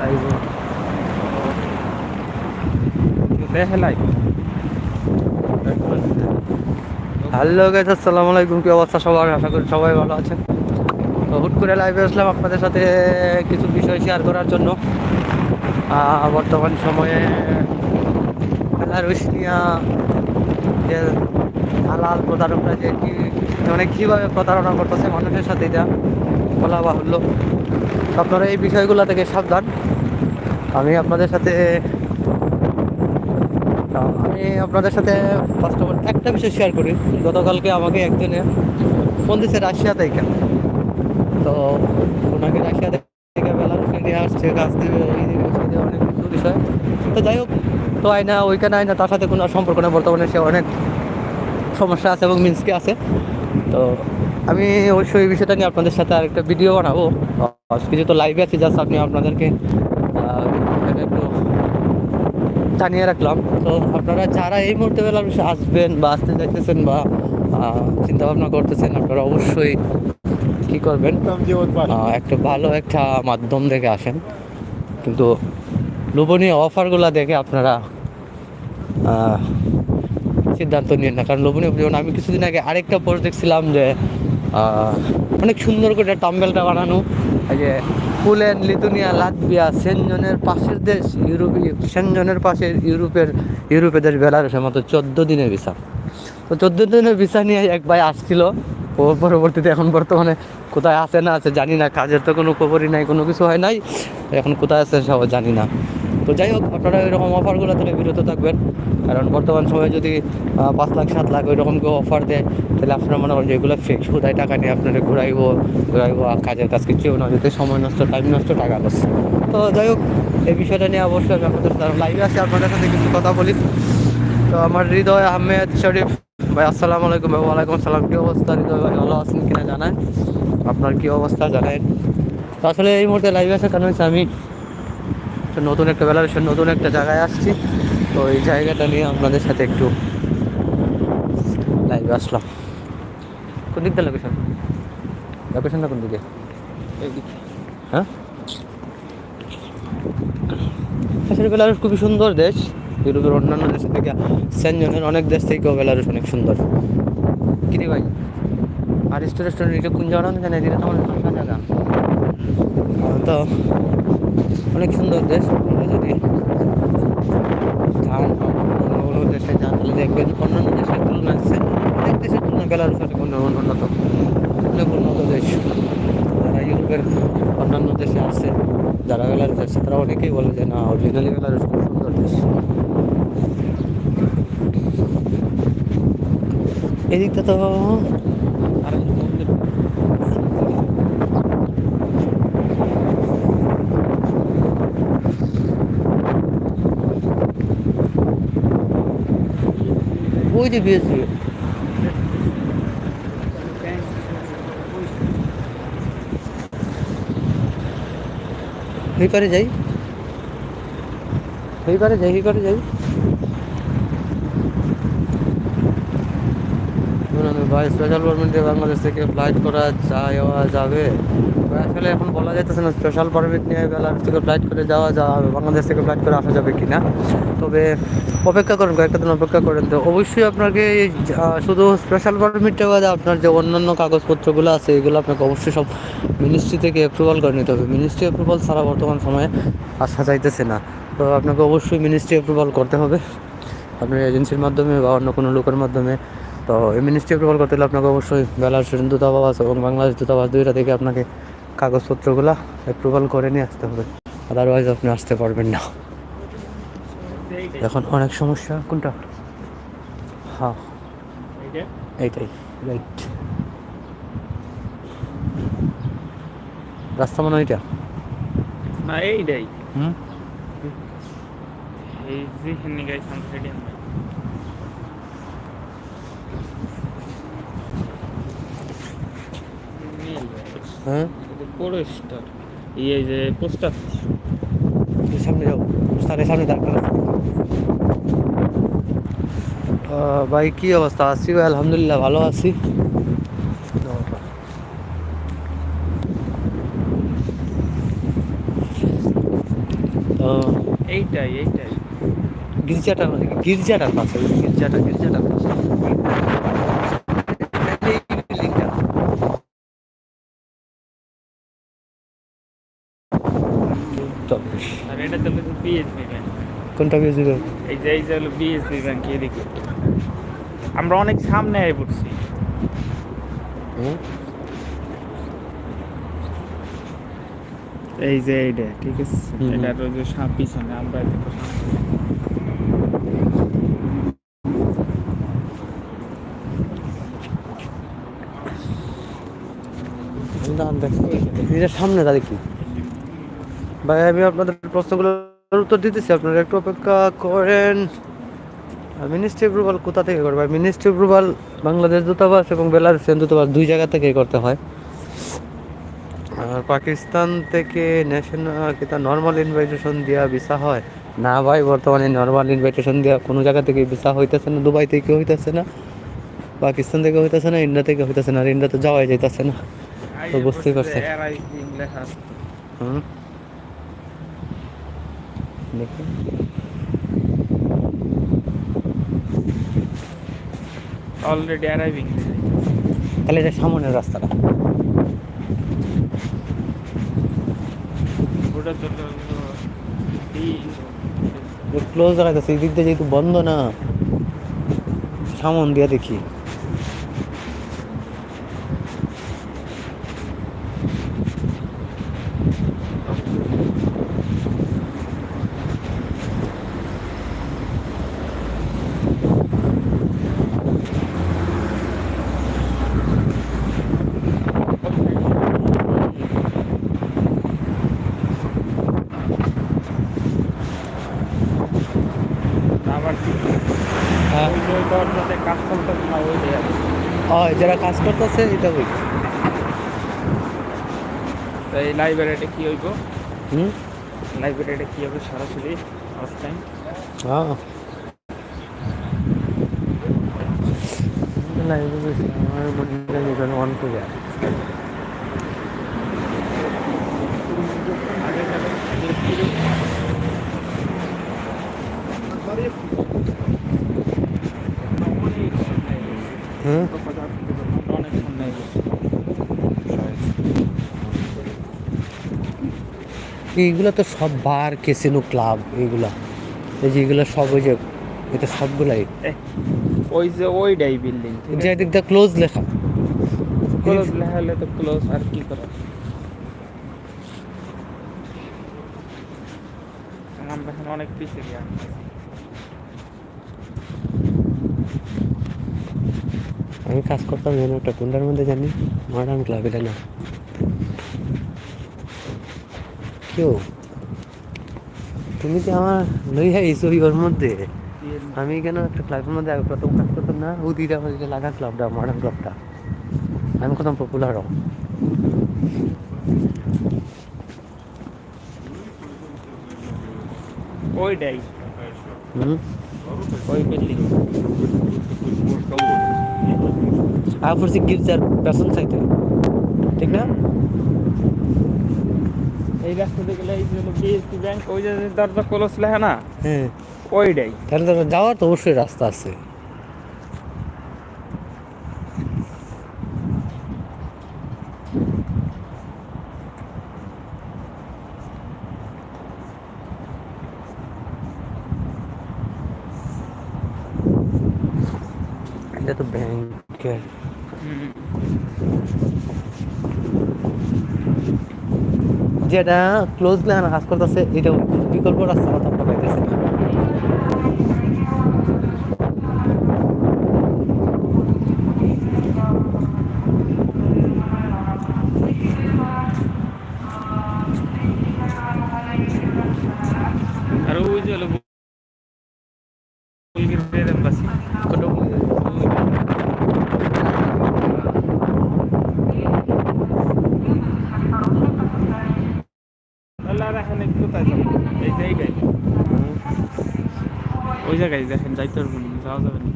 Live দেখে live hello guys আসসালামু আলাইকুম, কি অবস্থা সবার? আশা করি সবাই ভালো আছেন। তো হুট করে লাইভে আসলাম আপনাদের সাথে কিছু বিষয় শেয়ার করার জন্য। বর্তমান সময়ে বেলারুশ নিয়া যে হালাল প্রতারকরা যে কি মানে কীভাবে প্রতারণা করতেছে মানুষের সাথে এটা বলা বাহুল্য। তো আপনারা এই বিষয়গুলো থেকে সাবধান। আমি আপনাদের সাথে আমি আপনাদের সাথে ফার্স্ট অফ অল একটা বিষয় শেয়ার করি। গতকালকে আমাকে একজনে ফোন দিছে রাশিয়া থেকে। তো ওনাকে রাশিয়া থেকে বেলারুসে নিয়ে আসছে কাজ দেবে এই সেই অনেক কিছু বিষয়। তো যাই হোক, তো আয়না, ওইখানে আয়না, তার সাথে কোনো সম্পর্ক নেই, বর্তমানে সে অনেক সমস্যা আছে এবং মিন্সকে আছে। তো আমি অবশ্যই এই বিষয়টা নিয়ে আপনাদের সাথে আরেকটা ভিডিও বানাবো। আজকে তো লাইভে আছে জাস্ট আপনি আপনাদেরকে একটু জানিয়ে রাখলাম। তো আপনারা যারা এই মুহূর্তে বেলারুসে আসবেন বা আসতে চাইতেছেন বা চিন্তা ভাবনা করতেছেন আপনারা অবশ্যই কি করবেন? একটা ভালো একটা মাধ্যম দেখে আসেন। কিন্তু লোভনীয় অফারগুলো দেখে আপনারা সিদ্ধান্ত নিন না। কারণ লোভনীয় যেমন আমি কিছুদিন আগে আরেকটা পোস্ট দেখছিলাম যে অনেক সুন্দর করে টাম্বেলটা বানানো। এই যে পুলেন, লিথুনিয়া, লাতভিয়া, সেনজনের পাশের দেশ ইউরোপীয় সেনজনের পাশের ইউরোপের ইউরোপের দেশ বেলারুসের মতো চোদ্দ দিনের ভিসা। তো চোদ্দ দিনের ভিসা নিয়ে এক ভাই আসছিল। ও পরবর্তীতে এখন বর্তমানে কোথায় আছে না আছে জানি না, কাজের তো কোনো খবরই নাই, কোনো কিছু হয় নাই। এখন কোথায় আছে সব জানি না। তো যাই হোক, আপনারা এরকম অফারগুলো থেকে বিরত থাকবেন। কারণ বর্তমান সময়ে যদি পাঁচ লাখ, সাত লাখ ওইরকম কেউ অফার দেয়, তাহলে আপনারা মনে করেন যে এগুলো ফেক সুদায় টাকা নিয়ে আপনারা ঘুরাইবো ঘুরাইবো কাজের কাজ কিছু না, যেতে সময় নষ্ট টাইম নষ্ট, টাকা লস তো যাই হোক, এই বিষয়টা নিয়ে অবশ্যই আমি আপনাদের লাইভে আসি, আপনাদের সাথে কিছু কথা বলি। তো আমার হৃদয় আহমেদ শরীফ, ভাই, আসসালামু আলাইকুম, ভাই, ওয়ালাইকুম আসসালাম। কী অবস্থা হৃদয় ভাই, ভালো আছেন কিনা জানান? আপনার কী অবস্থা জানেন? আসলে এই মুহূর্তে লাইভে আসার কারণ হচ্ছে আমি একটা নতুন একটা বেলারুসের নতুন একটা জায়গায় আসছি। তো এই জায়গাটা নিয়ে আপনাদের সাথে একটু লাইভে আসলাম। কোন দিকটা লোকেশন লোকেশনটা কোন দিকে? হ্যাঁ? আসলে বেলারুস খুবই সুন্দর দেশ। ইউরোপের অন্যান্য দেশের থেকে সেনজনের অনেক দেশ থেকেও বেলারুস অনেক সুন্দর। কিরে ভাই? আর রেস্টুরেন্ট এটা কোন জায়গা? জানে এটা তো ফাঁকা জায়গা। তো অনেক সুন্দর দেশ আপনারা যদি যান অন্য দেশে যান, তাহলে দেখবেন অন্যান্য দেশের তুলনায় সে- অনেক দেশের তুলনায় বেলারুস অনেক উন্ন- উন্নত, অনেক উন্নত দেশ। যারা ইউরোপের অন্যান্য দেশে আছে, যারা বেলারুস আছে, তারা অনেকেই বলে যে, না অরিজিনালি বেলারুস খুব সুন্দর দেশ। এদিকটা তো আর ওই যে বিএসবি এই পারে যাই। এই পারে যাই, এই পারে যাই। ভাই স্পেশাল পারমিটে বাংলাদেশ থেকে ফ্লাইট করা যাওয়া যাবে। আসলে এখন বলা যাইতেছে না স্পেশাল পারমিট নিয়ে বেলারুস থেকে ফ্লাইট করে যাওয়া যাবে, বাংলাদেশ থেকে ফ্লাইট করে আসা যাবে কি না তবে অপেক্ষা করেন, কয়েকটা দিন অপেক্ষা করেন তো। অবশ্যই আপনাকে শুধু স্পেশাল পারমিটটা বাদে আপনার যে অন্যান্য কাগজপত্রগুলো আছে, এগুলো আপনাকে অবশ্যই সব মিনিস্ট্রি থেকে অ্যাপ্রুভাল করে নিতে হবে। মিনিস্ট্রি অ্যাপ্রুভাল ছাড়া বর্তমান সময়ে আসা যাইতেছে না। তো আপনাকে অবশ্যই মিনিস্ট্রি অ্যাপ্রুভাল করতে হবে। আপনার এজেন্সির মাধ্যমে বা অন্য কোনো লোকের মাধ্যমে। তো এই মিনিস্ট্রি অ্যাপ্রুভাল করতে হলে আপনাকে অবশ্যই বেলারুসের দূতাবাস এবং বাংলাদেশ দূতাবাস দুইটা থেকে আপনাকে কাগজপত্রগুলো অ্যাপ্রুভাল করে নিয়ে আসতে হবে। আদারওয়াইজ আপনি আসতে পারবেন না। এখন অনেক সমস্যা। কোনটা? হ্যাঁ। এইটাই। রাইট রাস্তা মানে ওইটা? না এইটাই। হুম? এই যে হেনে গাইছাম স্টেডিয়াম হ্যাঁ? বড় এই যে সামনে যাও। সামনে দাঁড়ানো ভাই কি অবস্থা আছি ভাই আলহামদুলিল্লাহ ভালো আছি এইটাই এইটাই গির্জাটা গির্জাটার পাশে ওই গির্জাটা গির্জাটার পাশে এই বিল্ডিংটা। তবে আর এটা তো বিএসবি ব্যাংক কোনটা বেশি এই যে এই যে হলো বিএসবি ব্যাংক এদিকে। আমরা অনেক সামনে আয় পড়ছি। এই যে এইটা ঠিক আছে। এটা ওই যে সাম- পিছনে আমরা এদিকে সামনে। দাঁড়িয়ে কি? ভাই আমি আপনাদের প্রশ্নগুলোর উত্তর দিতেছি আপনারা একটু অপেক্ষা করেন। মিনিস্ট্রি অ্যাপ্রুভাল কোথা থেকে করবে? মিনিস্ট্রি অ্যাপ্রুভাল বাংলাদেশ দূতাবাস এবং বেলারুসিয়ান দূতাবাস দুই জায়গা থেকে করতে হয়। আর পাকিস্তান থেকে ন্যাশনাল কিতা নর্মাল ইনভাইটেশন দেওয়া ভিসা হয়? না ভাই বর্তমানে নর্মাল ইনভাইটেশন দেওয়া কোনো জায়গা থেকে ভিসা হইতেছে না দুবাই থেকে হইতেছে না পাকিস্তান থেকে হইতেছে না ইন্ডিয়া থেকে হইতেছে না আর ইন্ডিয়া তো যাওয়াই যাইতেছে না। তো বুঝতেই আছে। হুম? দেখি। অলরেডি অ্যারাইভিং তাহলে এটা সামনের রাস্তাটা। ওটা তো ক্লোজ এই দিক দিয়ে যেহেতু বন্ধ না সামন দিয়া দেখি আবার কি হ্যাঁ ওই যে ওই দরজাতে কাজ চলতেছে না ওই যে হয় যারা কাজ করতেছে এটা তো এই লাইব্রেরিটা কি হইব? হুম? লাইব্রেরিটা কি হবে সরাসরি? ফার্স্ট টাইম হ্যাঁ। আমার মনে হয় এখানে অন করে আছে। আগে যাবে হুম অনেক সামনে এইগুলো তো সব বার কেসিনো ক্লাব এইগুলা। এই যে এগুলো সব ওই যে এটা সবগুলাই। ওই যে ওইটাই বিল্ডিং ঠিক যে এদিক দিয়ে ক্লোজ লেখা। ক্লোজ লেখা হলে তো ক্লোজ আর কি করার আমরা এখন অনেক পিছিয়ে গিয়ে আমি কাজ করতাম যেন একটা কোনটার মধ্যে জানি মডার্ন ক্লাব এটা না কেউ? তুমি যে আমার লইয়া আইসো ওর মধ্যে? আমি কেন একটা ক্লাবের মধ্যে প্রথম কাজ করতাম না? ও আমার যে লাগা ক্লাবটা মডার্ন ক্লাবটা আমি কত পপুলার হব ওইটাই। হুম? ওই বিল্ডিং আর পড়ছি গির্জার পেছন সাইডে। ঠিক না? এই রাস্তাতে গেলে এই যে হলো বিএসপি ব্যাংক? ওই যে দরজা ক্লোজ লেখা না? হ্যাঁ। ওইটাই। তাহলে তো যাওয়ার তো অবশ্যই রাস্তা আছে। এটা তো ব্যাংকের যেটা ক্লোজ লেখানো কাজ করতেছে এটা বিকল্প রাস্তা কথা আমরা আর ওই যে হলো বুলগেরিয়ার এম্বাসি কত তাহলে আর এখন একটু কোথায় যাব এই যে এইটাই ওই জায়গায় দেখেন যাইতে পারবেন যাওয়া যাবে না